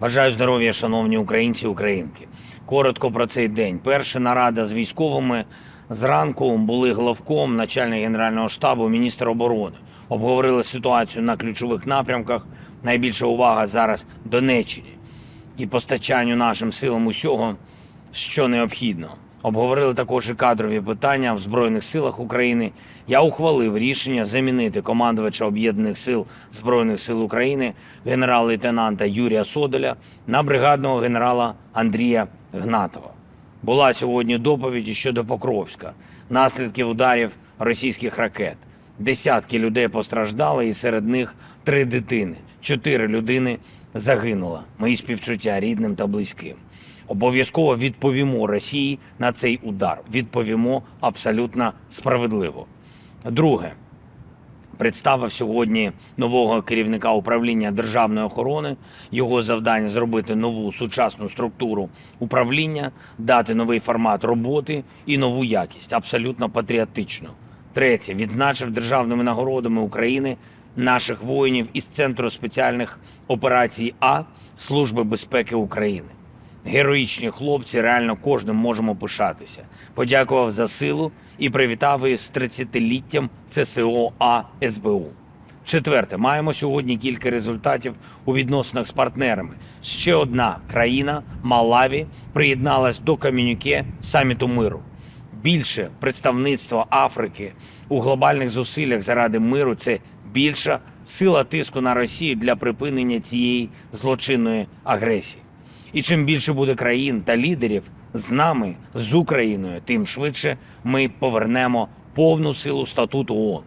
Бажаю здоров'я, шановні українці і українки. Коротко про цей день. Перша нарада з військовими зранку були главком, начальник генерального штабу, міністр оборони. Обговорили ситуацію на ключових напрямках. Найбільша увага зараз Донеччині і постачанню нашим силам усього, що необхідно. Обговорили також і кадрові питання в Збройних силах України. Я ухвалив рішення замінити командувача Об'єднаних сил Збройних сил України генерал-лейтенанта Юрія Содоля на бригадного генерала Андрія Гнатова. Була сьогодні доповідь щодо Покровська, наслідків ударів російських ракет. Десятки людей постраждали, і серед них три дитини. Чотири людини загинуло. Мої співчуття рідним та близьким. Обов'язково відповімо Росії на цей удар. Відповімо абсолютно справедливо. Друге, представив сьогодні нового керівника управління державної охорони. Його завдання зробити нову сучасну структуру управління, дати новий формат роботи і нову якість, абсолютно патріотичну. Третє, відзначив державними нагородами України наших воїнів із Центру спеціальних операцій А Служби безпеки України. Героїчні хлопці, реально кожним можемо пишатися. Подякував за силу і привітав із 30-літтям ЦСО СБУ. Четверте, маємо сьогодні кілька результатів у відносинах з партнерами. Ще одна країна Малаві приєдналась до комюніке саміту миру. Більше представництво Африки у глобальних зусиллях заради миру це більша сила тиску на Росію для припинення цієї злочинної агресії. І чим більше буде країн та лідерів з нами, з Україною, тим швидше ми повернемо повну силу статуту ООН.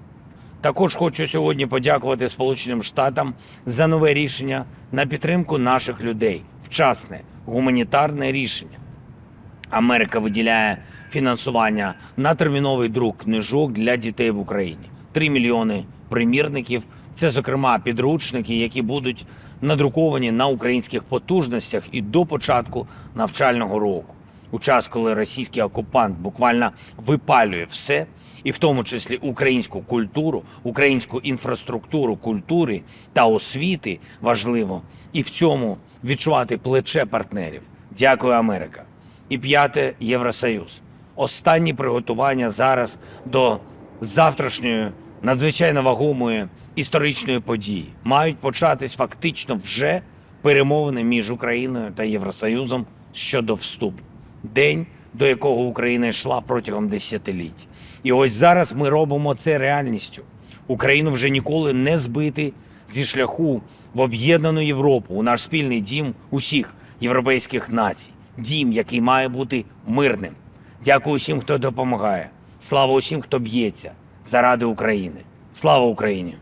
Також хочу сьогодні подякувати Сполученим Штатам за нове рішення на підтримку наших людей. Вчасне гуманітарне рішення. Америка виділяє фінансування на терміновий друк книжок для дітей в Україні. 3 мільйони примірників. Це, зокрема, підручники, які будуть надруковані на українських потужностях і до початку навчального року. У час, коли російський окупант буквально випалює все, і в тому числі українську культуру, українську інфраструктуру культури та освіти важливо і в цьому відчувати плече партнерів. Дякую, Америка. І п'яте Євросоюз. Останні приготування зараз до завтрашньої надзвичайно вагомої історичної події мають початись фактично вже перемовини між Україною та Євросоюзом щодо вступу. День, до якого Україна йшла протягом десятиліть. І ось зараз ми робимо це реальністю. Україну вже ніколи не збити зі шляху в об'єднану Європу, у наш спільний дім усіх європейських націй, дім, який має бути мирним. Дякую усім, хто допомагає. Слава усім, хто б'ється заради України. Слава Україні!